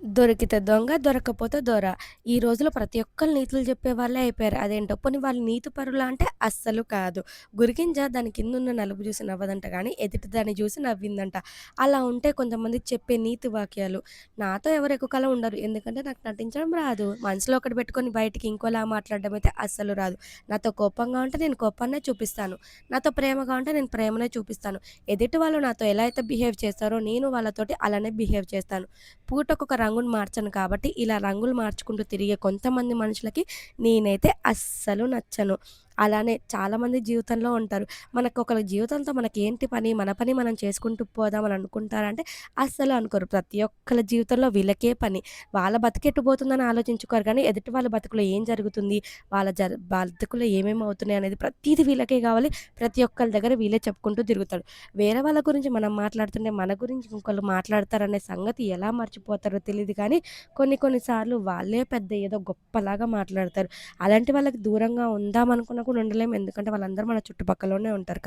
దొరికితే దొంగ, దొరకపోతే దొర. ఈ రోజుల్లో ప్రతి ఒక్కళ్ళు నీతులు చెప్పే వాళ్ళే అయిపోయారు. అదేంటో పోనీ వాళ్ళు నీతి పరులా అంటే అస్సలు కాదు. గురిగింజ దాని కింద ఉన్న నలుపు చూసి నవ్వదంట కానీ ఎదుటి దాన్ని చూసి నవ్విందంట. అలా ఉంటే కొంతమంది చెప్పే నీతి వాక్యాలు. నాతో ఎవరు ఎక్కువ కాలం ఉండరు. ఎందుకంటే నాకు నటించడం రాదు. మనసులో ఒకటి పెట్టుకొని బయటికి ఇంకోలా మాట్లాడడం అయితే అస్సలు రాదు. నాతో కోపంగా ఉంటే నేను కోపాన్నే చూపిస్తాను. నాతో ప్రేమగా ఉంటే నేను ప్రేమనే చూపిస్తాను. ఎదుటి వాళ్ళు నాతో ఎలా అయితే బిహేవ్ చేస్తారో నేను వాళ్ళతోటి అలానే బిహేవ్ చేస్తాను. పూటకొక రంగును మార్చను కాబట్టి ఇలా రంగులు మార్చుకుంటూ తిరిగే కొంతమంది మనుషులకి నేనైతే అస్సలు నచ్చను. అలానే చాలామంది జీవితంలో ఉంటారు. మనకొకళ్ళ జీవితంతో మనకేంటి పని? మన పని మనం చేసుకుంటూ పోదామని అనుకుంటారంటే అస్సలు అనుకోరు. ప్రతి ఒక్కరి జీవితంలో వీళ్ళకే పని. వాళ్ళ బతికెట్టు పోతుందని ఆలోచించుకోరు కానీ ఎదుటి వాళ్ళ బతుకులో ఏం జరుగుతుంది? వాళ్ళ జ బతుకులో ఏమేమి అవుతున్నాయి అనేది ప్రతిదీ వీళ్ళకే కావాలి. ప్రతి ఒక్కరి దగ్గర వీళ్ళే చెప్పుకుంటూ తిరుగుతారు. వేరే వాళ్ళ గురించి మనం మాట్లాడుతుంటే మన గురించి ఇంకొకళ్ళు మాట్లాడతారనే సంగతి ఎలా మర్చిపోతారో తెలియదు కానీ కొన్ని కొన్నిసార్లు వాళ్ళే పెద్ద ఏదో గొప్పలాగా మాట్లాడతారు. అలాంటి వాళ్ళకి దూరంగా ఉందామనుకున్న కూడా ఉండలేము. ఎందుకంటే వాళ్ళందరూ మన చుట్టుపక్కలోనే ఉంటారు.